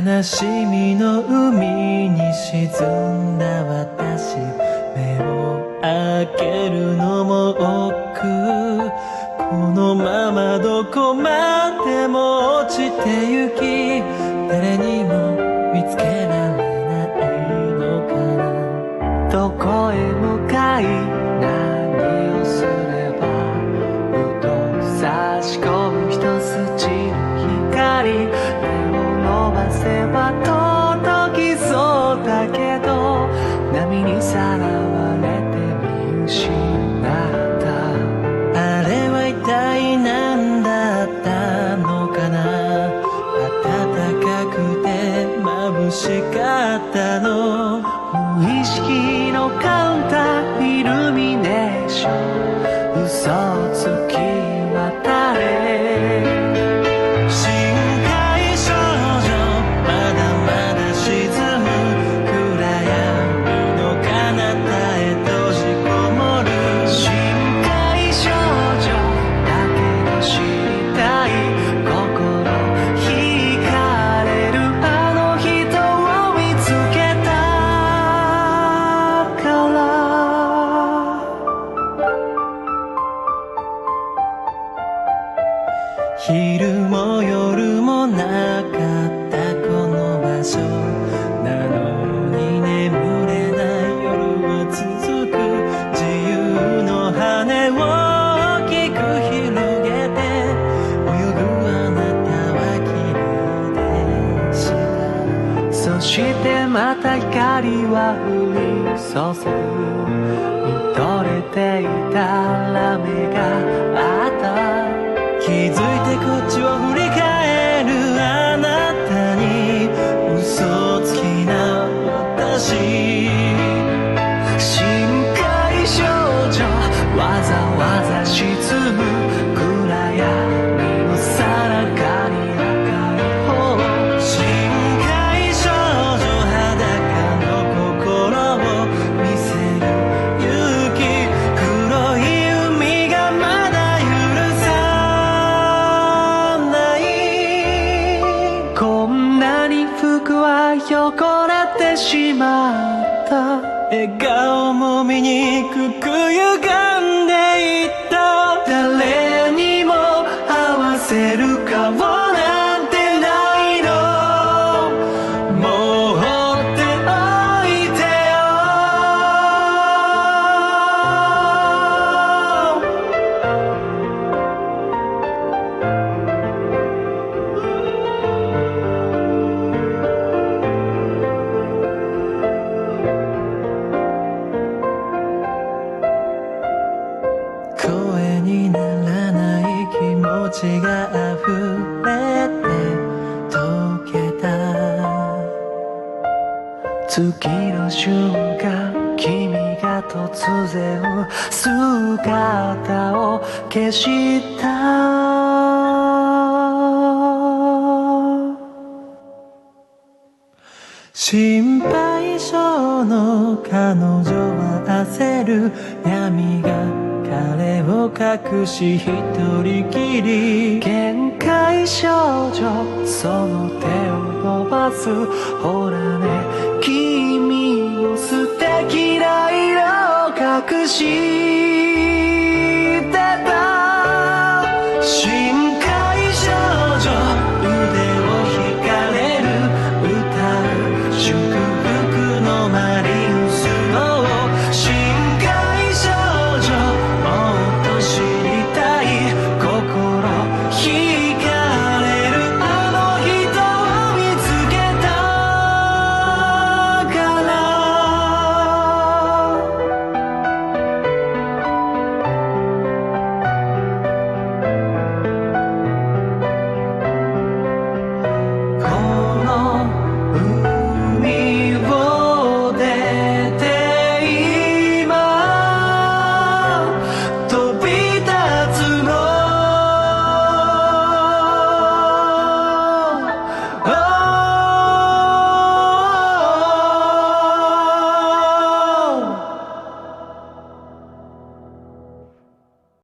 悲しみの海に沈んだ私目を開けるのも億劫このままどこまでも落ちてゆき誰にも見つけられないのかなどこへ向かい何をすればふと差し込むばせば届きそうだけど波にさらわれて見失った。あれは一体何だったのかな？暖かくて眩しかったの。無意識のカウンターイルミネーション。嘘つき昼も夜もなかったこの場所なのに眠れない夜は続く自由の羽を大きく広げて泳ぐあなたは綺麗でしたそしてまた光は降り注ぐ。見とれていたら目がづいてこっちを振り返るあなたに嘘つきな私。深海少女わざわざ沈む。汚れてしまった。笑顔も醜く。歪んでいた。次の瞬間君が突然姿を消した。心配性の彼女は焦る闇が彼を隠し一人きり。限界少女その手を伸ばす。ほらね心。